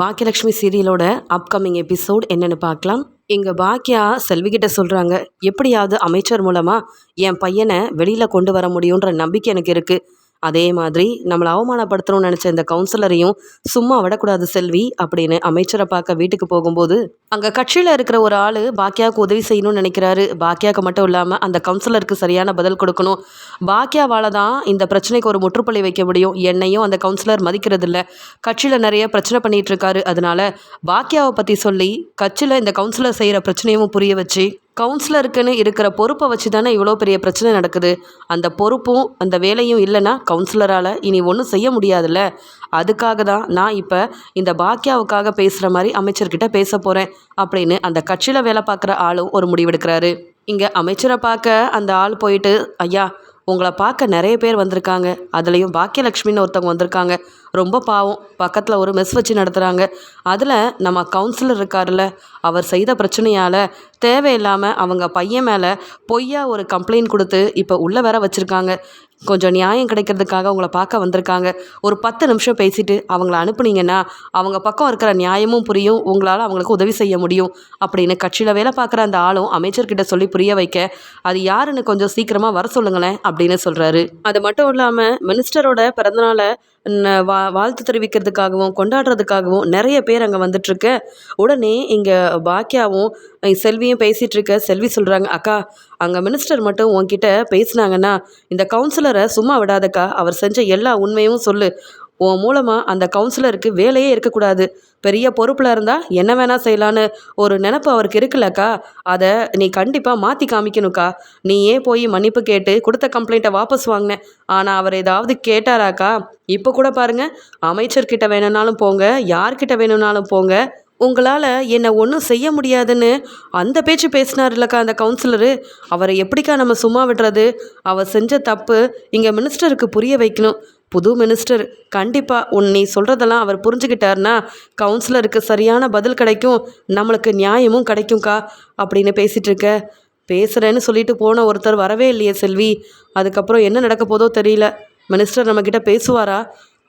Bhagyalakshmi சீரியலோட upcoming episode என்னன்னு பார்க்கலாம். இங்கே பாக்கியா செல்விகிட்ட சொல்கிறாங்க எப்படியாவது அமைச்சர் மூலமாக என் பையனை வெளியில் கொண்டு வர முடியுன்ற நம்பிக்கை எனக்கு இருக்குது அதே மாதிரி நம்மளை அவமானப்படுத்தணும்னு நினச்ச இந்த கவுன்சிலரையும் சும்மா விடக்கூடாது செல்வி அப்படின்னு அமைச்சரை பார்க்க வீட்டுக்கு போகும்போது அங்கே கட்சியில் இருக்கிற ஒரு ஆள் பாக்கியாவுக்கு உதவி செய்யணும்னு நினைக்கிறாரு. பாக்கியாவுக்கு மட்டும் இல்லாமல் அந்த கவுன்சிலருக்கு சரியான பதில் கொடுக்கணும். பாக்கியாவால் தான் இந்த பிரச்சனைக்கு ஒரு முற்றுப்புள்ளி வைக்க முடியும். என்னையும் அந்த கவுன்சிலர் மதிக்கிறது இல்லை கட்சியில் நிறைய பிரச்சனை பண்ணிகிட்ருக்காரு இருக்காரு. அதனால பாக்கியாவை பற்றி சொல்லி கட்சியில் இந்த கவுன்சிலர் செய்கிற பிரச்சனையும் புரிய வச்சு கவுன்சிலருக்குன்னு இருக்கிற பொறுப்பை வச்சு தானே இவ்வளோ பெரிய பிரச்சனை நடக்குது. அந்த பொறுப்பும் அந்த வேலையும் இல்லைன்னா கவுன்சிலரால் இனி ஒன்றும் செய்ய முடியாதுல்ல. அதுக்காக தான் நான் இப்போ இந்த பாக்கியாவுக்காக பேசுகிற மாதிரி அமைச்சர்கிட்ட பேச போகிறேன் அப்படின்னு அந்த கட்சியில் வேலை பார்க்குற ஆளும் ஒரு முடிவெடுக்கிறாரு. இங்கே அமைச்சரை பார்க்க அந்த ஆள் போயிட்டு ஐயா உங்களை பார்க்க நிறைய பேர் வந்திருக்காங்க. அதுலேயும் பாக்கியலக்ஷ்மின்னு ஒருத்தவங்க வந்திருக்காங்க. ரொம்ப பாவம். பக்கத்தில் ஒரு மெஸ் வச்சு நடத்துகிறாங்க அதில் நம்ம கவுன்சிலர் இருக்கார்ல அவர் செய்த பிரச்சனையால் தேவையில்லாமல் அவங்க பையன் மேலே பொய்யா ஒரு கம்ப்ளைண்ட் கொடுத்து இப்போ உள்ளே வேற வச்சுருக்காங்க. கொஞ்சம் நியாயம் கிடைக்கிறதுக்காக உங்களை பார்க்க வந்திருக்காங்க. ஒரு பத்து நிமிஷம் பேசிட்டு அவங்கள அனுப்புனீங்கன்னா அவங்க பக்கம் இருக்கிற நியாயமும் புரியும். உங்களால் அவங்களுக்கு உதவி செய்ய முடியும். அப்படின்னு கட்சியில் வேலை பார்க்குற அந்த ஆளும் அமைச்சர்கிட்ட சொல்லி புரிய வைக்க அது யாருன்னு கொஞ்சம் சீக்கிரமாக வர சொல்லுங்களேன் அப்படின்னு சொல்கிறாரு அது மட்டும் இல்லாமல் மினிஸ்டரோட பிறந்தநாளை வா வாழ்த்து தெரிவிக்கிறதுக்காகவும் கொண்டாடுறதுக்காகவும் நிறைய பேர் அங்கே வந்துட்டுருக்க. உடனே இங்கே பாக்கியாவும் செல்வியும் பேசிகிட்டு இருக்க செல்வி சொல்கிறாங்க அக்கா அங்கே மினிஸ்டர் மட்டும் உன்கிட்ட பேசினாங்கன்னா இந்த கவுன்சிலரை சும்மா விடாதக்கா. அவர் செஞ்ச எல்லா உண்மையும் சொல்லு. உன் மூலமாக அந்த கவுன்சிலருக்கு வேலையே இருக்கக்கூடாது. பெரிய பொறுப்பில் இருந்தால் என்ன வேணால் செய்யலான்னு ஒரு நினப்பு அவருக்கு இருக்குல்லக்கா. அதை நீ கண்டிப்பாக மாற்றி காமிக்கணுக்கா. நீயே போய் மன்னிப்பு கேட்டு கொடுத்த கம்ப்ளைண்ட்டை வாபஸ் வாங்கினேன் ஆனால் அவர் ஏதாவது கேட்டாராக்கா? இப்போ கூட பாருங்கள் அமைச்சர்கிட்ட வேணும்னாலும் போங்க யார்கிட்ட வேணும்னாலும் போங்க. உங்களால் என்னை ஒன்றும் செய்ய முடியாதுன்னு அந்த பேச்சு பேசினார் இல்லைக்கா அந்த கவுன்சிலரு அவரை எப்படிக்கா நம்ம சும்மா விடுறது? அவர் செஞ்ச தப்பு இங்கே மினிஸ்டருக்கு புரிய வைக்கணும். புது மினிஸ்டர். கண்டிப்பாக உன் நீ சொல்கிறதெல்லாம் அவர் புரிஞ்சுக்கிட்டாருன்னா கவுன்சிலருக்கு சரியான பதில் கிடைக்கும். நம்மளுக்கு நியாயமும் கிடைக்கும்க்கா அப்படின்னு பேசிகிட்டு இருக்க. பேசுகிறேன்னு சொல்லிட்டு போன ஒருத்தர் வரவே இல்லையே செல்வி. அதுக்கப்புறம் என்ன நடக்க போதோ தெரியல. மினிஸ்டர் நம்மக்கிட்ட பேசுவாரா?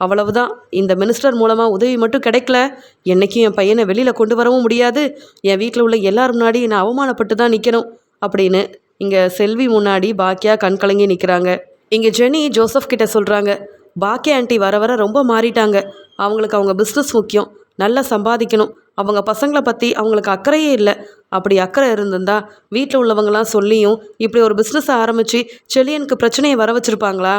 அவ்வளவுதான். இந்த மினிஸ்டர் மூலமாக உதவி மட்டும் கிடைக்கல. என்னைக்கும் என் பையனை வெளியில் கொண்டு வரவும் முடியாது. என் வீட்டில் உள்ள எல்லார் முன்னாடி நான் அவமானப்பட்டு தான் நிற்கணும் அப்படின்னு இங்கே செல்வி முன்னாடி பாக்கியா கண்கலங்கி நிற்கிறாங்க இங்கே ஜெனி ஜோசப் கிட்ட சொல்கிறாங்க பாக்கிய ஆண்டி வர வர ரொம்ப மாறிட்டாங்க. அவங்களுக்கு அவங்க பிஸ்னஸ் முக்கியம். நல்லா சம்பாதிக்கணும். அவங்க பசங்களை பற்றி அவங்களுக்கு அக்கறையே இல்லை. அப்படி அக்கறை இருந்திருந்தா வீட்டில் உள்ளவங்களாம் சொல்லியும் இப்படி ஒரு பிஸ்னஸ் ஆரம்பித்து செழியனுக்கு பிரச்சனையை வர வச்சுருப்பாங்களா?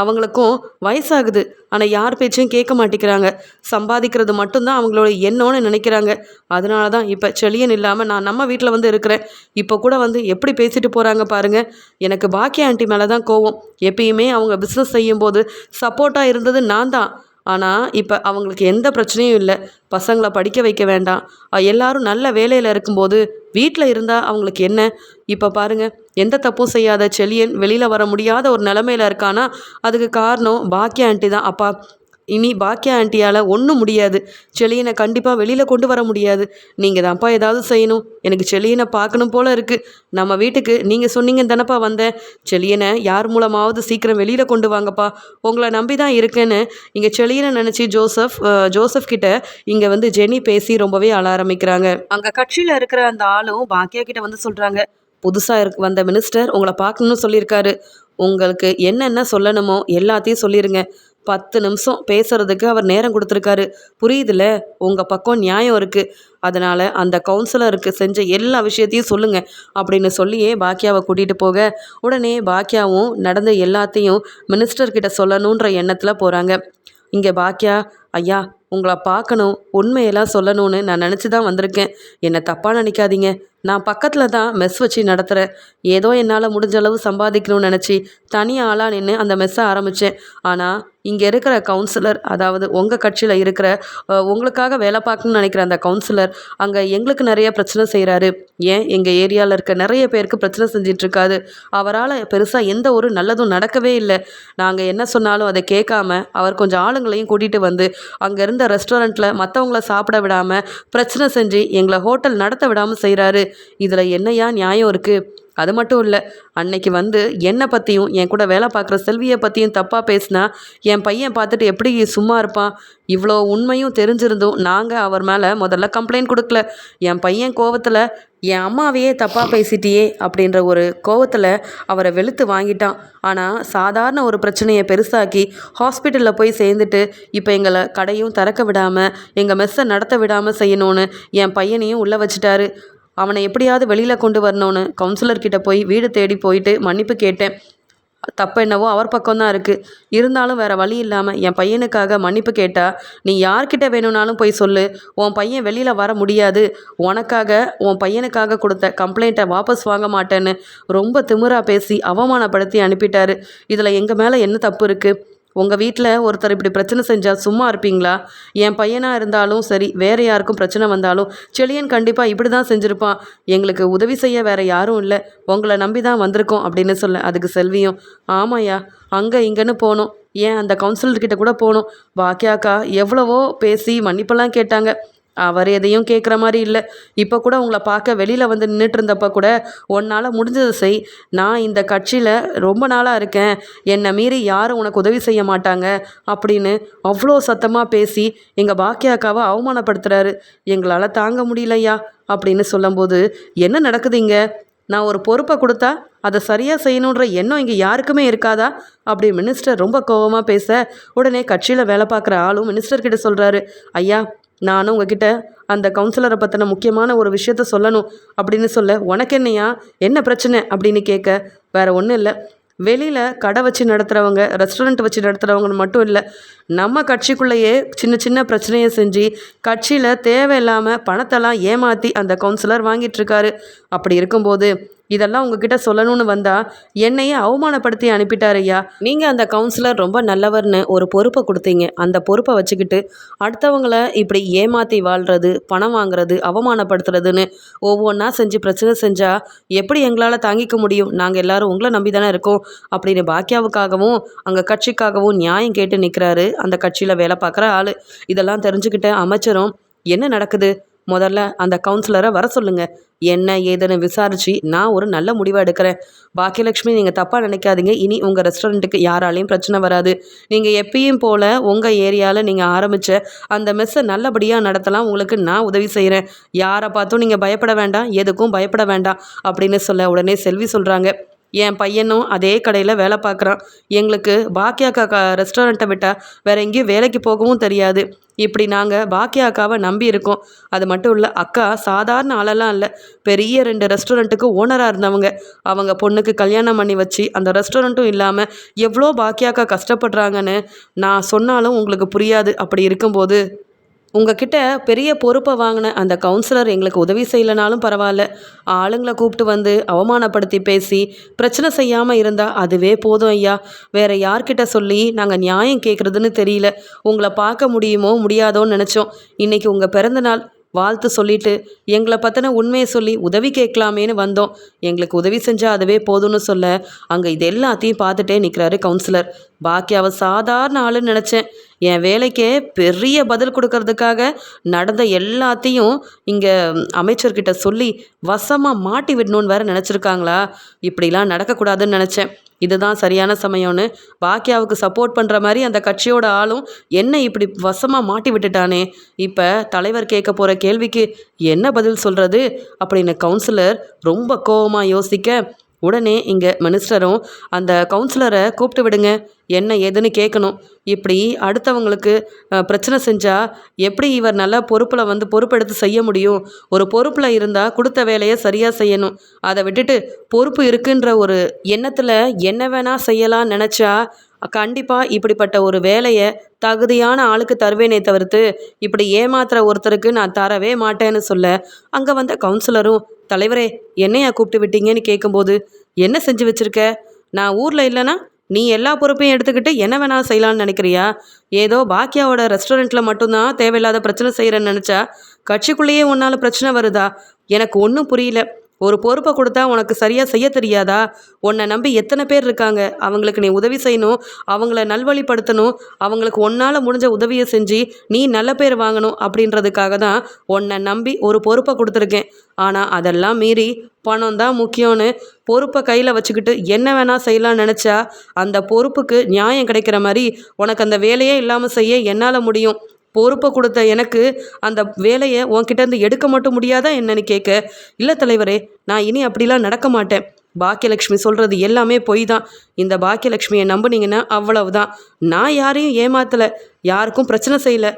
அவங்களுக்கும் வயசாகுது. ஆனால் யார் பேச்சையும் கேட்க மாட்டேங்கிறாங்க. சம்பாதிக்கிறது மட்டும்தான் அவங்களோட எண்ணம்னு நினைக்கிறாங்க. அதனால தான் இப்போ செளியன் இல்லாமல் நான் நம்ம வீட்டில் வந்து இருக்கிறேன். இப்போ கூட வந்து எப்படி பேசிட்டு போகிறாங்க பாருங்கள் எனக்கு பாக்கிய ஆண்டி மேலே தான் கோவம். எப்பயுமே அவங்க பிஸ்னஸ் செய்யும்போது சப்போர்ட்டாக இருந்தது நான் தான் ஆனால் இப்போ அவங்களுக்கு எந்த பிரச்சனையும் இல்லை. பசங்களை படிக்க வைக்க வேண்டாம். எல்லாரும் நல்ல வேலையில் இருக்கும்போது வீட்டில் இருந்தால் அவங்களுக்கு என்ன? இப்போ பாருங்கள் எந்த தப்பும் செய்யாத செளியன் வெளியில் வர முடியாத ஒரு நிலமையில இருக்கானா? அதுக்கு காரணம் பாக்கிய ஆண்டி தான். அப்பா இனி பாக்கியா ஆண்டியால் ஒன்றும் முடியாது. செலியனை கண்டிப்பாக வெளியில் கொண்டு வர முடியாது. நீங்கள் தான்ப்பா ஏதாவது செய்யணும். எனக்கு செலியனை பார்க்கணும் போல் இருக்குது நம்ம வீட்டுக்கு நீங்கள் சொன்னீங்க தானப்பா வந்தேன். செலியனை யார் மூலமாவது சீக்கிரம் வெளியில் கொண்டு வாங்கப்பா. உங்களை நம்பி தான் இருக்கேன்னு இங்கே செலியனை நினச்சி ஜோசப் ஜோசப் கிட்ட இங்கே வந்து ஜெனி பேசி ரொம்பவே அழ ஆரம்பிக்கிறாங்க. அங்கே கட்சியில் இருக்கிற அந்த ஆளும் பாக்கியா கிட்ட வந்து சொல்கிறாங்க புதுசாக இருக்கு வந்த மினிஸ்டர் உங்களை பார்க்கணும்னு சொல்லியிருக்காரு. உங்களுக்கு என்னென்ன சொல்லணுமோ எல்லாத்தையும் சொல்லிடுங்க பத்து நிமிஷம் பேசுறதுக்கு அவர் நேரம் கொடுத்துருக்காரு. புரியுதுல? உங்கள் பக்கம் நியாயம் இருக்குது அதனால் அந்த கவுன்சிலருக்கு செஞ்ச எல்லா விஷயத்தையும் சொல்லுங்க அப்படின்னு சொல்லியே பாக்கியாவை கூட்டிகிட்டு போக. உடனே பாக்கியாவும் நடந்த எல்லாத்தையும் மினிஸ்டர்கிட்ட சொல்லணுன்ற எண்ணத்தில் போகிறாங்க இங்கே பாக்கியா ஐயா உங்களை பார்க்கணும் உண்மையெல்லாம் சொல்லணும்னு நான் நினச்சி தான் வந்திருக்கேன். என்னை தப்பாக நினைக்காதீங்க. நான் பக்கத்தில் தான் மெஸ் வச்சு நடத்துகிறேன் ஏதோ என்னால் முடிஞ்ச அளவு சம்பாதிக்கணும்னு நினச்சி தனி ஆளாக நின்று அந்த மெஸ்ஸை ஆரம்பித்தேன் ஆனால் இங்கே இருக்கிற கவுன்சிலர் அதாவது உங்கள் கட்சியில் இருக்கிற உங்களுக்காக வேலை பார்க்கணும்னு நினைக்கிற அந்த கவுன்சிலர் அங்கே எங்களுக்கு நிறைய பிரச்சனை செய்கிறாரு ஏன்? எங்கள் ஏரியாவில் இருக்க நிறைய பேருக்கு பிரச்சனை செஞ்சிட்ருக்காது அவரால் பெருசாக எந்த ஒரு நல்லதும் நடக்கவே இல்லை. நாங்கள் என்ன சொன்னாலும் அதை கேட்காம அவர் கொஞ்சம் ஆளுங்களையும் கூட்டிகிட்டு வந்து அங்கே இருந்த ரெஸ்டாரண்ட்டில் மற்றவங்கள சாப்பிட விடாமல் பிரச்சனை செஞ்சு எங்களை ஹோட்டல் நடத்த விடாமல் செய்கிறாரு இதில் என்னையா நியாயம் இருக்குது அது மட்டும் இல்லை அன்னைக்கு வந்து என்னை பற்றியும் என் கூட வேலை பார்க்குற செல்வியை பற்றியும் தப்பாக பேசினா என் பையன் பார்த்துட்டு எப்படி சும்மா இருப்பான்? இவ்வளோ உண்மையும் தெரிஞ்சிருந்தும் நாங்கள் அவர் மேலே முதல்ல கம்ப்ளைண்ட் கொடுக்கல. என் பையன் கோவத்தில் என் அம்மாவையே தப்பாக பேசிட்டியே அப்படின்ற ஒரு கோவத்தில் அவரை வெளுத்து வாங்கிட்டான். ஆனால் சாதாரண ஒரு பிரச்சனையை பெருசாக்கி ஹாஸ்பிட்டலில் போய் சேர்ந்துட்டு இப்போ எங்களை கடையும் திறக்க விடாமல் எங்கள் மெஸ்ஸை நடத்த விடாமல் செய்யணும்னு என் பையனையும் உள்ளே வச்சுட்டாரு. அவனை எப்படியாவது வெளியில் கொண்டு வரணும்னு கவுன்சிலர்கிட்ட போய் வீடு தேடி போயிட்டு மன்னிப்பு கேட்டேன். தப்பு என்னவோ அவர் பக்கம்தான் இருக்குது இருந்தாலும் வேறு வழி இல்லாமல் என் பையனுக்காக மன்னிப்பு கேட்டால் நீ யார்கிட்ட வேணும்னாலும் போய் சொல்லு. உன் பையன் வெளியில் வர முடியாது. உனக்காக உன் பையனுக்காக கொடுத்த கம்ப்ளைண்ட்டை வாபஸ் வாங்க மாட்டேன்னு ரொம்ப திமிராக பேசி அவமானப்படுத்தி அனுப்பிட்டாரு. இதில் எங்கள் மேலே என்ன தப்பு இருக்குது உங்கள் வீட்டில் ஒருத்தர் இப்படி பிரச்சனை செஞ்சால் சும்மா இருப்பீங்களா? என் பையனாக இருந்தாலும் சரி வேறு யாருக்கும் பிரச்சனை வந்தாலும் செழியன் கண்டிப்பாக இப்படி தான் செஞ்சுருப்பான். எங்களுக்கு உதவி செய்ய வேறு யாரும் இல்லை. உங்களை நம்பி தான் வந்திருக்கோம் அப்படின்னு சொல்ல அதுக்கு செல்வியும் ஆமாய்யா அங்கே இங்கேன்னு போனோம். ஏன் அந்த கவுன்சிலர்கிட்ட கூட போனோம். பாக்கியாக்கா எவ்வளவோ பேசி மன்னிப்பெல்லாம் கேட்டாங்க. அவர் எதையும் கேட்குற மாதிரி இல்லை. இப்போ கூட உங்களை பார்க்க வெளியில் வந்து நின்றுட்டு இருந்தப்போ கூட உன்னால் முடிஞ்சதை செய். நான் இந்த கட்சியில் ரொம்ப நாளாக இருக்கேன். என்னை மீறி யாரும் உனக்கு உதவி செய்ய மாட்டாங்க அப்படின்னு அவ்வளோ சத்தமாக பேசி எங்கள் பாக்கியாக்காவை அவமானப்படுத்துகிறாரு எங்களால் தாங்க முடியலையா? அப்படின்னு சொல்லும்போது என்ன நடக்குது இங்கே? நான் ஒரு பொறுப்பை கொடுத்தா அதை சரியாக செய்யணுன்ற எண்ணம் இங்கே யாருக்குமே இருக்காதா? அப்படி மினிஸ்டர் ரொம்ப கோவமாக பேச உடனே கட்சியில் வேலை பார்க்குற ஆளும் மினிஸ்டர்கிட்ட சொல்கிறாரு ஐயா நானும் உங்ககிட்ட அந்த கவுன்சிலரை பற்றின முக்கியமான ஒரு விஷயத்த சொல்லணும் அப்படின்னு சொல்ல உனக்கு என்னையா? என்ன பிரச்சனை? அப்படின்னு கேட்க வேற ஒன்றும் இல்லை. வெளியில் கடை வச்சு நடத்துகிறவங்க ரெஸ்டாரண்ட் வச்சு நடத்துகிறவங்க மட்டும் இல்லை நம்ம கட்சிக்குள்ளேயே சின்ன சின்ன பிரச்சனையை செஞ்சு கட்சியில் தேவையில்லாமல் பணத்தெல்லாம் ஏமாற்றி அந்த கவுன்சிலர் வாங்கிட்டுருக்காரு அப்படி இருக்கும்போது இதெல்லாம் உங்ககிட்ட சொல்லணும்னு வந்தா என்னையே அவமானப்படுத்தி அனுப்பிட்டார் ஐயா. நீங்கள் அந்த கவுன்சிலர் ரொம்ப நல்லவர்னு ஒரு பொறுப்பை கொடுத்தீங்க. அந்த பொறுப்பை வச்சுக்கிட்டு அடுத்தவங்கள இப்படி ஏமாற்றி வாழ்கிறது பணம் வாங்குறது அவமானப்படுத்துறதுன்னு ஒவ்வொன்றா செஞ்சு பிரச்சனை செஞ்சால் எப்படி எங்களால் தாங்கிக்க முடியும்? நாங்கள் எல்லாரும் உங்களை நம்பி தானே இருக்கோம். அப்படின்னு பாக்கியாவுக்காகவும் அங்கே கட்சிக்காகவும் நியாயம் கேட்டு நிற்கிறாரு அந்த கட்சியில் வேலை பார்க்குற ஆள். இதெல்லாம் தெரிஞ்சுக்கிட்ட அமைச்சரும் என்ன நடக்குது? முதல்ல அந்த கவுன்சிலரை வர சொல்லுங்க. என்ன ஏதுன்னு விசாரித்து நான் ஒரு நல்ல முடிவை எடுக்கிறேன். பாக்கியலட்சுமி நீங்கள் தப்பாக நினைக்காதீங்க. இனி உங்கள் ரெஸ்டாரண்ட்டுக்கு யாராலையும் பிரச்சனை வராது. நீங்கள் எப்பயும் போல் உங்கள் ஏரியாவில் நீங்கள் ஆரம்பித்த அந்த மெஸ்ஸை நல்லபடியாக நடத்தலாம். உங்களுக்கு நான் உதவி செய்கிறேன் யாரை பார்த்தும் நீங்கள் பயப்பட வேண்டாம். எதுக்கும் பயப்பட வேண்டாம். அப்படின்னு சொல்ல உடனே செல்வி சொல்கிறாங்க என் பையனும் அதே கடையில் வேலை பார்க்குறான். எங்களுக்கு பாக்கியாக்கா க ரெஸ்டாரண்ட்டை விட்டால் வேற எங்கேயும் வேலைக்கு போகவும் தெரியாது. இப்படி நாங்கள் பாக்கியா அக்காவை நம்பி இருக்கோம். அது மட்டும் இல்லை அக்கா சாதாரண ஆளெல்லாம் இல்லை. பெரிய ரெண்டு ரெஸ்டாரண்ட்டுக்கு ஓனராக இருந்தவங்க. அவங்க பொண்ணுக்கு கல்யாணம் பண்ணி வச்சு அந்த ரெஸ்டாரண்ட்டும் இல்லாமல் எவ்வளோ பாக்கியாக்கா கஷ்டப்படுறாங்கன்னு நான் சொன்னாலும் உங்களுக்கு புரியாது. அப்படி இருக்கும்போது உங்ககிட்ட பெரிய பொறுப்பை வாங்கின அந்த கவுன்சிலர் எங்களுக்கு உதவி செய்யலைனாலும் பரவாயில்ல. ஆளுங்களை கூப்பிட்டு வந்து அவமானப்படுத்தி பேசி பிரச்சனை செய்யாமல் இருந்தால் அதுவே போதும் ஐயா. வேற யார்கிட்ட சொல்லி நாங்கள் நியாயம் கேட்குறதுன்னு தெரியல. உங்களை பார்க்க முடியுமோ முடியாதோன்னு நினச்சோம். இன்றைக்கி உங்கள் பிறந்தநாள் வாழ்த்து சொல்லிட்டு எங்களை பற்றின உண்மையை சொல்லி உதவி கேட்கலாமேன்னு வந்தோம். எங்களுக்கு உதவி செஞ்சால் அதுவே போதும்னு சொல்ல அங்கே இது எல்லாத்தையும் பார்த்துட்டே நிற்கிறாரு கவுன்சிலர். பாக்கி அவ சாதாரண ஆளுன்னு நினச்சேன். என் வேலைக்கே பெரிய பதில் கொடுக்கறதுக்காக நடந்த எல்லாத்தையும் இங்கே அமைச்சர்கிட்ட சொல்லி வசமாக மாட்டி விடணும்னு வேற நினச்சிருக்காங்களா? இப்படிலாம் நடக்கக்கூடாதுன்னு நினச்சேன். இதுதான் சரியான சமயம்னு பாக்கியாவுக்கு சப்போர்ட் பண்ணுற மாதிரி அந்த கட்சியோட ஆளும் என்ன இப்படி வசமாக மாட்டி விட்டுட்டானே. இப்போ தலைவர் கேட்க போகிற கேள்விக்கு என்ன பதில் சொல்கிறது அப்படின்னு கவுன்சிலர் ரொம்ப கோவமாக யோசிக்க உடனே இங்கே மினிஸ்டரும் அந்த கவுன்சிலரை கூப்பிட்டு விடுங்க. என்ன ஏதுன்னு கேட்கணும் இப்படி அடுத்தவங்களுக்கு பிரச்சனை செஞ்சால் எப்படி இவர் நல்ல பொறுப்பில் வந்து பொறுப்பெடுத்து செய்ய முடியும்? ஒரு பொறுப்பில் இருந்தால் கொடுத்த வேலையை சரியாக செய்யணும். அதை விட்டுட்டு பொறுப்பு இருக்குன்ற ஒரு எண்ணத்தில் என்ன வேணால் செய்யலாம்னு நினச்சா கண்டிப்பாக இப்படிப்பட்ட ஒரு வேலையை தகுதியான ஆளுக்கு தருவேனே தவிர்த்து இப்படி ஏமாத்துற ஒருத்தருக்கு நான் தரவே மாட்டேன்னு சொல்ல அங்கே வந்த கவுன்சிலரும் தலைவரே என்னையா கூப்பிட்டு விட்டீங்கன்னு கேட்கும்போது என்ன செஞ்சு வச்சிருக்க? நான் ஊரில் இல்லைன்னா நீ எல்லா பொறுப்பையும் எடுத்துக்கிட்டு என்ன வேணாலும் செய்யலாம்னு நினைக்கிறியா? ஏதோ பாக்கியாவோட ரெஸ்டாரண்ட்டில் மட்டும்தான் தேவையில்லாத பிரச்சனை செய்கிறேன்னு நினச்சா கட்சிக்குள்ளேயே உன்னால் பிரச்சனை வருதா? எனக்கு ஒன்றும் புரியல. ஒரு பொறுப்பை கொடுத்தா உனக்கு சரியாக செய்ய தெரியாதா? உன்னை நம்பி எத்தனை பேர் இருக்காங்க? அவங்களுக்கு நீ உதவி செய்யணும் அவங்கள நல்வழிப்படுத்தணும் அவங்களுக்கு உன்னால் முடிஞ்ச உதவியை செஞ்சு நீ நல்ல பேர் வாங்கணும் அப்படின்றதுக்காக தான் உன்னை நம்பி ஒரு பொறுப்பை கொடுத்துருக்கேன். ஆனால் அதெல்லாம் மீறி பணம் தான் முக்கியம்னு பொறுப்பை கையில் வச்சுக்கிட்டு என்ன வேணால் செய்யலாம்னு நினச்சா அந்த பொறுப்புக்கு நியாயம் கிடைக்கிற மாதிரி உனக்கு அந்த வேலையே இல்லாமல் செய்ய என்னால் முடியும். பொறுப்பை கொடுத்த எனக்கு அந்த வேலையை உன்கிட்டேருந்து எடுக்க மட்டும் முடியாதா என்னன்னு கேட்க இல்லை தலைவரே நான் இனி அப்படிலாம் நடக்க மாட்டேன். பாக்கியலக்ஷ்மி சொல்கிறது எல்லாமே பொய் தான் இந்த பாக்கியலக்ஷ்மியை நம்புனீங்கன்னா அவ்வளவுதான். நான் யாரையும் ஏமாத்தலை யாருக்கும் பிரச்சனை செய்யலை.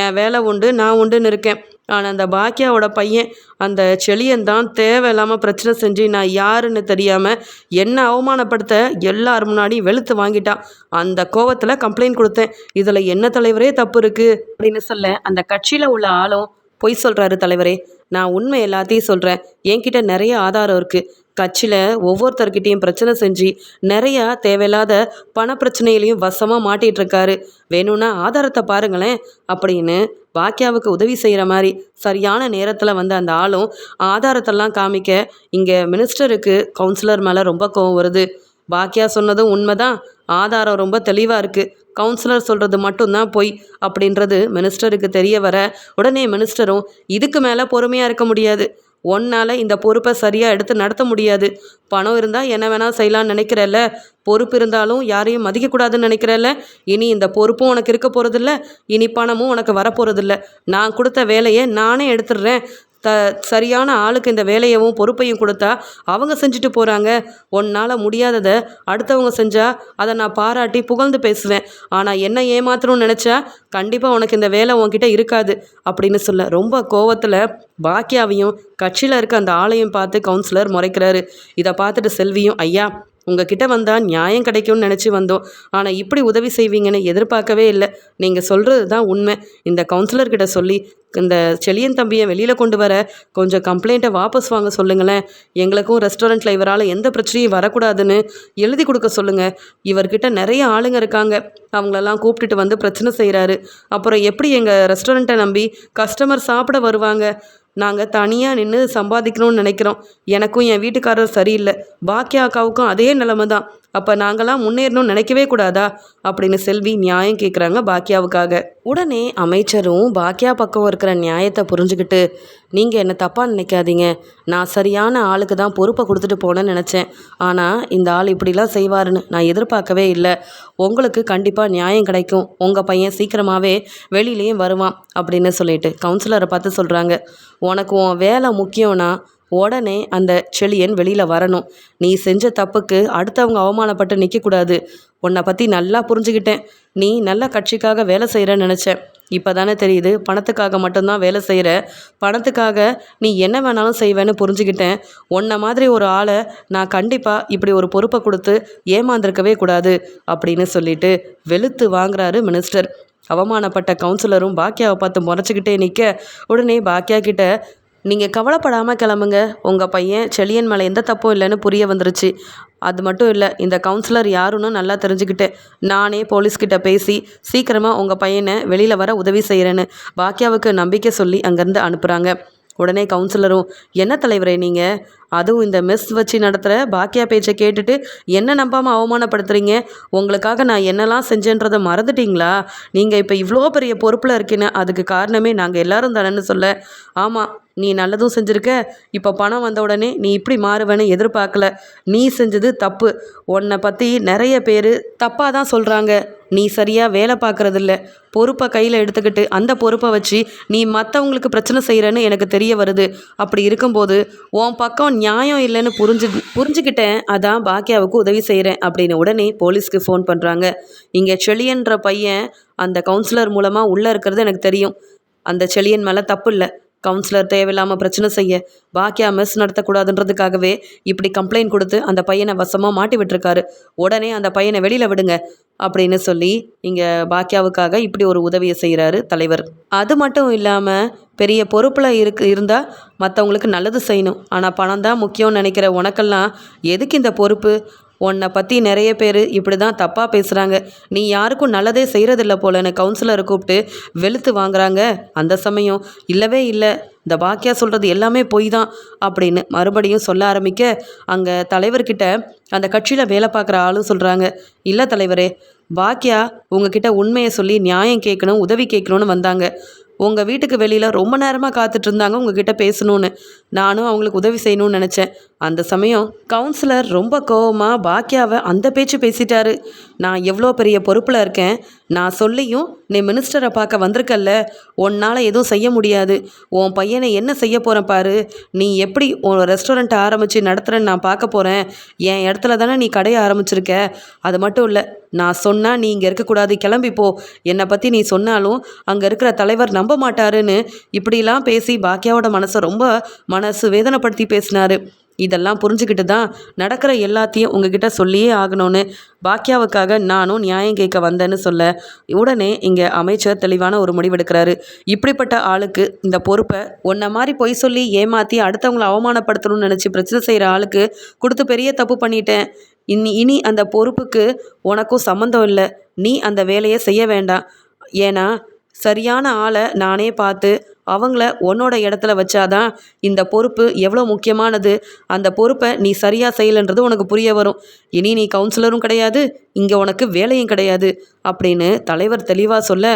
என் வேலை உண்டு நான் உண்டுன்னு இருக்கேன். ஆனால் அந்த பாக்கியாவோட பையன் அந்த செளியன்தான் தேவையில்லாமல் பிரச்சனை செஞ்சு நான் யாருன்னு தெரியாமல் என்ன அவமானப்படுத்த எல்லார் முன்னாடியும் வெளுத்து வாங்கிட்டான். அந்த கோவத்தில் கம்ப்ளைண்ட் கொடுத்தேன். இதில் என்ன தலைவரே தப்பு இருக்குது அப்படின்னு சொல்ல அந்த கட்சியில் உள்ள ஆளும் பொய் சொல்கிறாரு தலைவரே. நான் உண்மை எல்லாத்தையும் சொல்கிறேன் என்கிட்ட நிறைய ஆதாரம் இருக்குது கட்சியில் ஒவ்வொருத்தர்கிட்டையும் பிரச்சனை செஞ்சு நிறையா தேவையில்லாத பண பிரச்சனையிலையும் வசமாக மாட்டிகிட்டு இருக்காரு. வேணும்னா ஆதாரத்தை பாருங்களேன் அப்படின்னு பாக்கியாவுக்கு உதவி செய்கிற மாதிரி சரியான நேரத்தில் வந்து அந்த ஆளும் ஆதாரத்தெல்லாம் காமிக்க இங்கே மினிஸ்டருக்கு கவுன்சிலர் மேலே ரொம்ப கோவம் வருது. பாக்கியா சொன்னதும் உண்மைதான். ஆதாரம் ரொம்ப தெளிவாக இருக்குது கவுன்சிலர் சொல்கிறது மட்டும்தான் பொய் அப்படின்றது மினிஸ்டருக்கு தெரிய வர உடனே மினிஸ்டரும் இதுக்கு மேலே பொறுமையாக இருக்க முடியாது. உன்னால் இந்த பொறுப்பை சரியாக எடுத்து நடத்த முடியாது. பணம் இருந்தால் என்ன வேணால் செய்யலான்னு நினைக்கிறல்ல. பொறுப்பு இருந்தாலும் யாரையும் மதிக்கக்கூடாதுன்னு நினைக்கிறல்ல. இனி இந்த பொறுப்பும் உனக்கு இருக்க போகிறதில்ல இனி பணமும் உனக்கு வரப்போகிறதில்ல நான் கொடுத்த வேலையை நானே எடுத்துடுறேன். த சரியான ஆளுக்கு இந்த வேலையவும் பொறுப்பையும் கொடுத்தா அவங்க செஞ்சுட்டு போகிறாங்க உன்னால் முடியாததை அடுத்தவங்க செஞ்சால் அதை நான் பாராட்டி புகழ்ந்து பேசுவேன். ஆனால் என்ன ஏமாத்தணும்னு நினச்சா கண்டிப்பாக உனக்கு இந்த வேலை உன்கிட்ட இருக்காது அப்படின்னு சொல்ல. ரொம்ப கோவத்தில் பாக்கியாவையும் கட்சியில் இருக்க அந்த ஆளையும் பார்த்து கவுன்சிலர் முறைக்கிறாரு. இதை பார்த்துட்டு செல்வியும் ஐயா உங்ககிட்ட வந்தால் நியாயம் கிடைக்கும்னு நினச்சி வந்தோம். ஆனால் இப்படி உதவி செய்வீங்கன்னு எதிர்பார்க்கவே இல்லை. நீங்கள் சொல்கிறது தான் உண்மை. இந்த கவுன்சிலர்கிட்ட சொல்லி இந்த செளியன் தம்பியை வெளியில் கொண்டு வர கொஞ்சம் கம்ப்ளைண்ட்டை வாபஸ் வாங்க சொல்லுங்களேன். எங்களுக்கும் ரெஸ்டாரண்ட்டில் இவரால் எந்த பிரச்சனையும் வரக்கூடாதுன்னு எழுதி கொடுக்க சொல்லுங்கள் இவர்கிட்ட நிறைய ஆளுங்க இருக்காங்க. அவங்களெல்லாம் கூப்பிட்டுட்டு வந்து பிரச்சனை செய்கிறாரு அப்புறம் எப்படி எங்கள் ரெஸ்டாரண்ட்டை நம்பி கஸ்டமர் சாப்பிட வருவாங்க? நாங்கள் தனியாக நின்று சம்பாதிக்கணும்னு நினைக்கிறோம். எனக்கும் என் வீட்டுக்காரர் சரியில்லை. பாக்கியா அக்காவுக்கும் அதே நிலமை தான் அப்போ நாங்களாம் முன்னேறணும்னு நினைக்கவே கூடாதா? அப்படின்னு செல்வி நியாயம் கேட்குறாங்க பாக்கியாவுக்காக உடனே அமைச்சரும் பாக்கியா பக்கம் இருக்கிற நியாயத்தை புரிஞ்சுக்கிட்டு நீங்கள் என்ன தப்பாக நினைக்காதீங்க. நான் சரியான ஆளுக்கு தான் பொறுப்பை கொடுத்துட்டு போனேன்னு நினச்சேன். ஆனால் இந்த ஆள் இப்படிலாம் செய்வாருன்னு நான் எதிர்பார்க்கவே இல்லை. உங்களுக்கு கண்டிப்பாக நியாயம் கிடைக்கும். உங்கள் பையன் சீக்கிரமாகவே வெளியிலையும் வருவான். அப்படின்னு சொல்லிட்டு கவுன்சிலரை பார்த்து சொல்கிறாங்க உனக்கு உன் வேலை முக்கியம்னா உடனே அந்த செழியன் வெளியில் வரணும். நீ செஞ்ச தப்புக்கு அடுத்தவங்க அவமானப்பட்டு நிற்கக்கூடாது உன்னை பற்றி நல்லா புரிஞ்சுக்கிட்டேன். நீ நல்ல கட்சிக்காக வேலை செய்கிறேன்னு நினச்சேன். இப்போ தானே தெரியுது பணத்துக்காக மட்டும்தான் வேலை செய்கிற பணத்துக்காக நீ என்ன வேணாலும் செய்வேன்னு புரிஞ்சுக்கிட்டேன். உன்னை மாதிரி ஒரு ஆளை நான் கண்டிப்பாக இப்படி ஒரு பொறுப்பை கொடுத்து ஏமாந்திருக்கவே கூடாது அப்படின்னு சொல்லிட்டு வெளுத்து வாங்குறாரு மினிஸ்டர். அவமானப்பட்ட கவுன்சிலரும் பாக்கியாவை பார்த்து முறைச்சிக்கிட்டே நிற்க உடனே பாக்கியா கிட்ட நீங்கள் கவலைப்படாமல் கிளம்புங்க. உங்கள் பையன் செழியன் மேலே எந்த தப்பும் இல்லைன்னு புரிய வந்துருச்சு. அது மட்டும் இல்லை இந்த கவுன்சிலர் யாருன்னு நல்லா தெரிஞ்சுக்கிட்டேன் நானே போலீஸ்கிட்ட பேசி சீக்கிரமாக உங்கள் பையனை வெளியில் வர உதவி செய்கிறேன்னு பாக்கியாவுக்கு நம்பிக்கை சொல்லி அங்கேருந்து அனுப்புகிறாங்க உடனே கவுன்சிலரும் என்ன தலைவரே நீங்கள் அதுவும் இந்த மெஸ் வச்சு நடத்துகிற பாக்கியா பேச்சை கேட்டுட்டு என்ன நம்பாமல் அவமானப்படுத்துகிறீங்க உங்களுக்காக நான் என்னெல்லாம் செஞ்சேன்றதை மறந்துட்டீங்களா? நீங்கள் இப்போ இவ்வளோ பெரிய பொறுப்பில் இருக்கீன்னு அதுக்கு காரணமே நாங்கள் எல்லாரும் தானேன்னு சொல்ல. ஆமாம் நீ நல்லதும் செஞ்சுருக்க. இப்போ பணம் வந்த உடனே நீ இப்படி மாறுவேன்னு எதிர்பார்க்கல. நீ செஞ்சது தப்பு. உன்னை பற்றி நிறைய பேர் தப்பாக தான் சொல்கிறாங்க நீ சரியாக வேலை பார்க்குறதில்ல. பொறுப்பை கையில் எடுத்துக்கிட்டு அந்த பொறுப்பை வச்சு நீ மற்றவங்களுக்கு பிரச்சனை செய்கிறேன்னு எனக்கு தெரிய வருது. அப்படி இருக்கும்போது உன் பக்கம் நியாயம் இல்லைன்னு புரிஞ்சு புரிஞ்சுக்கிட்டேன். அதான் பாக்கியாவுக்கு உதவி செய்கிறேன் அப்படின்னு உடனே போலீஸ்க்கு ஃபோன் பண்ணுறாங்க இங்கே செளியன்ற பையன் அந்த கவுன்சிலர் மூலமாக உள்ளே இருக்கிறது எனக்கு தெரியும். அந்த செளியன் மேலே தப்பு இல்லை. கவுன்சிலர் தேவையில்லாமல் பிரச்சனை செய்ய பாக்கியா மிஸ் நடத்தக்கூடாதுன்றதுக்காகவே இப்படி கம்ப்ளைண்ட் கொடுத்து அந்த பையனை வசமாக மாட்டி விட்டுருக்காரு. உடனே அந்த பையனை வெளியில் விடுங்க அப்படின்னு சொல்லி இங்கே பாக்கியாவுக்காக இப்படி ஒரு உதவியை செய்கிறாரு தலைவர். அது மட்டும் இல்லாமல் பெரிய பொறுப்பில் இருக்கு இருந்தால் மற்றவங்களுக்கு நல்லது செய்யணும். ஆனால் பணம் தான் முக்கியம்னு நினைக்கிற உனக்கெல்லாம் எதுக்கு இந்த பொறுப்பு? உன்னை பற்றி நிறைய பேர் இப்படி தான் தப்பாக பேசுகிறாங்க நீ யாருக்கும் நல்லதே செய்கிறதில்ல போலன்னு கவுன்சிலரை கூப்பிட்டு வெளுத்து வாங்குறாங்க. அந்த சமயம் இல்லவே இல்லை. இந்த பாக்கியா சொல்கிறது எல்லாமே பொய் தான் அப்படின்னு மறுபடியும் சொல்ல ஆரம்பிக்க அங்கே தலைவர்கிட்ட அந்த கட்சியில் வேலை பார்க்குற ஆளும் சொல்கிறாங்க இல்லை தலைவரே பாக்கியா உங்ககிட்ட உண்மையை சொல்லி நியாயம் கேட்கணும் உதவி கேட்கணும்னு வந்தாங்க. உங்கள் வீட்டுக்கு வெளியில் ரொம்ப நேரமாக காத்துட்டு இருந்தாங்க உங்ககிட்ட பேசணும்னு. நானும் அவங்களுக்கு உதவி செய்யணும்னு நினச்சேன். அந்த சமயம் கவுன்சிலர் ரொம்ப கோவமாக பாக்கியாவை அந்த பேச்சு பேசிட்டாரு. நான் எவ்வளோ பெரிய பொறுப்பில் இருக்கேன்? நான் சொல்லியும் நீ மினிஸ்டரை பார்க்க வந்திருக்கல்ல? உன்னால் எதுவும் செய்ய முடியாது. உன் பையனை என்ன செய்ய போகிறேன் பாரு. நீ எப்படி உன் ரெஸ்டாரண்ட்டை ஆரம்பித்து நடத்துகிறேன்னு நான் பார்க்க போகிறேன் என் இடத்துல தானே நீ கடையை ஆரம்பிச்சிருக்க? அது மட்டும் இல்லை நான் சொன்னால் நீ இங்கே இருக்கக்கூடாது. கிளம்பிப்போ என்னை பற்றி நீ சொன்னாலும் அங்கே இருக்கிற தலைவர் நம்ப மாட்டாருன்னு இப்படிலாம் பேசி பாக்கியாவோட மனசை ரொம்ப மனசு வேதனைப்படுத்தி பேசினாரு. இதெல்லாம் புரிஞ்சுக்கிட்டு தான் நடக்கிற எல்லாத்தையும் உங்ககிட்ட சொல்லியே ஆகணும்னு பாக்கியாவுக்காக நானும் நியாயம் கேட்க வந்தேன்னு சொல்ல உடனே இங்கே அமைச்சர் தெளிவான ஒரு முடிவெடுக்கிறாரு. இப்படிப்பட்ட ஆளுக்கு இந்த பொறுப்பை உன்ன மாதிரி பொய் சொல்லி ஏமாற்றி அடுத்தவங்களை அவமானப்படுத்தணும்னு நினச்சி பிரச்சனை செய்கிற ஆளுக்கு கொடுத்து பெரிய தப்பு பண்ணிட்டேன். இனி இனி அந்த பொறுப்புக்கு உனக்கும் சம்மந்தம் இல்லை. நீ அந்த வேலையை செய்ய வேண்டாம். ஏன்னா சரியான ஆளை நானே பார்த்து அவங்கள உன்னோட இடத்துல வச்சாதான் இந்த பொறுப்பு எவ்வளோ முக்கியமானது? அந்த பொறுப்பை நீ சரியாக செய்யலைன்றது உனக்கு புரிய வரும். இனி நீ கவுன்சிலரும் கிடையாது. இங்கே உனக்கு வேலையும் கிடையாது அப்படின்னு தலைவர் தெளிவாக சொல்ல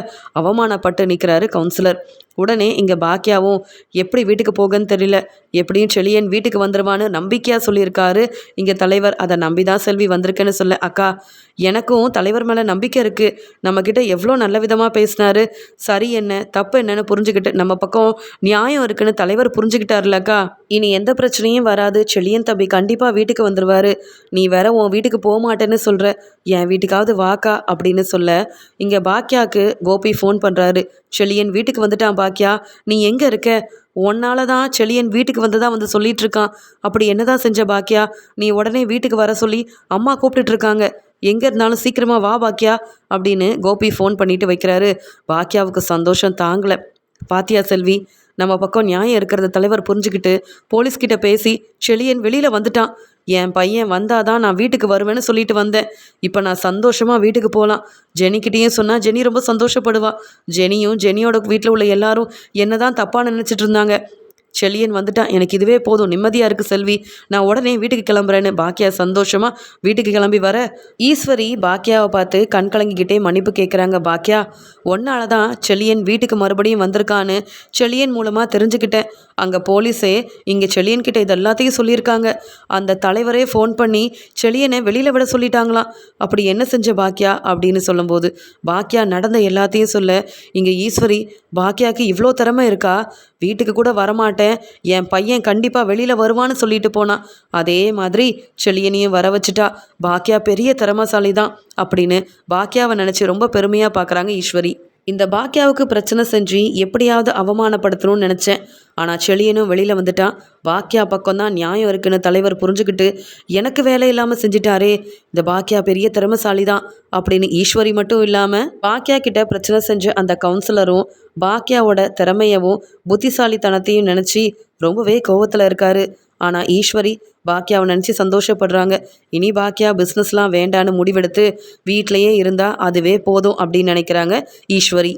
அவமானப்பட்டு நிற்கிறாரு கவுன்சிலர். உடனே இங்கே பாக்கியாவும் எப்படி வீட்டுக்கு போகன்னு தெரியல. எப்படியும் செழியன் வீட்டுக்கு வந்துடுவான்னு நம்பிக்கையாக சொல்லியிருக்காரு. இங்கே தலைவர் அதை நம்பி தான் செல்வி வந்திருக்கேன்னு சொல்ல அக்கா எனக்கும் தலைவர் மேலே நம்பிக்கை இருக்குது நம்மக்கிட்ட எவ்வளோ நல்ல விதமாக பேசினாரு. சரி என்ன தப்பு என்னன்னு புரிஞ்சுக்கிட்டு நம்ம பக்கம் நியாயம் இருக்குன்னு தலைவர் புரிஞ்சுக்கிட்டாருலக்கா இனி எந்த பிரச்சனையும் வராது. செழியன் தம்பி கண்டிப்பாக வீட்டுக்கு வந்துடுவார் நீ வேற உன் வீட்டுக்கு போக மாட்டேன்னு சொல்கிற என் வீட்டுக்காவது வாக்கா அப்படின்னு சொல்ல இங்கே பாக்கியாவுக்கு கோபி ஃபோன் பண்ணுறாரு செழியன் வீட்டுக்கு வந்துட்டான் பாக்கியா நீ எங்கே இருக்க? உன்னால தான் செழியன் வீட்டுக்கு வந்ததா வந்து சொல்லிட்டு இருக்கான் அப்படி என்னதான் செஞ்ச பாக்கியா நீ உடனே வீட்டுக்கு வர சொல்லி அம்மா கூப்பிட்டுட்டு இருக்காங்க எங்கே இருந்தாலும் சீக்கிரமாக வா பாக்கியா அப்படின்னு கோபி ஃபோன் பண்ணிட்டு வைக்கிறாரு. பாக்கியாவுக்கு சந்தோஷம் தாங்கலை. பாத்தியா செல்வி நம்ம பக்கம் நியாயம் இருக்கிறத தலைவர் புரிஞ்சுக்கிட்டு போலீஸ்கிட்ட பேசி செழியன் வெளியில் வந்துட்டான். என் பையன் வந்தாதான் நான் வீட்டுக்கு வருவேன்னு சொல்லிட்டு வந்தேன். இப்போ நான் சந்தோஷமாக வீட்டுக்கு போகலாம் ஜெனிக்கிட்டேயும் சொன்னால் ஜெனி ரொம்ப சந்தோஷப்படுவா. ஜெனியும் ஜெனியோட வீட்டில் உள்ள எல்லாரும் என்ன தான் தப்பாக நினச்சிட்டு இருந்தாங்க. செழியன் வந்துட்டான். எனக்கு இதுவே போதும். நிம்மதியாக இருக்குது செல்வி. நான் உடனே வீட்டுக்கு கிளம்புறேன்னு பாக்கியா சந்தோஷமாக வீட்டுக்கு கிளம்பி வர ஈஸ்வரி பாக்கியாவை பார்த்து கண் கலங்கிக்கிட்டே மன்னிப்பு கேட்குறாங்க பாக்கியா ஒன்னால தான் செழியன் வீட்டுக்கு மறுபடியும் வந்திருக்கான்னு செழியன் மூலமாக தெரிஞ்சுக்கிட்டேன். அங்கே போலீஸே இங்கே செளியன் கிட்டே இது எல்லாத்தையும் சொல்லியிருக்காங்க. அந்த தலைவரே ஃபோன் பண்ணி செழியனை வெளியில் விட சொல்லிட்டாங்களாம். அப்படி என்ன செஞ்ச பாக்கியா அப்படின்னு சொல்லும்போது பாக்கியா நடந்த எல்லாத்தையும் சொல்ல இங்கே ஈஸ்வரி பாக்கியாவுக்கு இவ்வளோ திறமை இருக்கா? வீட்டுக்கு கூட வரமாட்டேன். என் பையன் கண்டிப்பாக வெளியில் வருவான்னு சொல்லிட்டு போனான் அதே மாதிரி செழியனையும் வர வச்சுட்டா. பாக்கியா பெரிய திறமசாலி தான் அப்படின்னு பாக்கியாவை நினச்சி ரொம்ப பெருமையாக பார்க்குறாங்க ஈஸ்வரி. இந்த பாக்கியாவுக்கு பிரச்சனை செஞ்சு எப்படியாவது அவமானப்படுத்தணும்னு நினச்சேன். ஆனால் செழியனும் வெளியில் வந்துட்டான் பாக்கியா பக்கம்தான் நியாயம் இருக்குன்னு தலைவர் புரிஞ்சுக்கிட்டு எனக்கு வேலை இல்லாமல் செஞ்சிட்டாரே. இந்த பாக்கியா பெரிய திறமசாலி தான் அப்படின்னு ஈஸ்வரி மட்டும் இல்லாமல் பாக்கியா கிட்ட பிரச்சனை செஞ்ச அந்த கவுன்சிலரும் பாக்யாவோட திறமையவும் புத்திசாலித்தனத்தையும் நினச்சி ரொம்பவே கோவத்தில் இருக்காரு. ஆனால் ஈஸ்வரி பாக்கியாவை நினச்சி சந்தோஷப்படுறாங்க. இனி பாக்கியா பிஸ்னஸ்லாம் வேண்டான்னு முடிவெடுத்து வீட்டிலையே இருந்தால் அதுவே போதும் அப்படின்னு நினைக்கிறாங்க ஈஸ்வரி.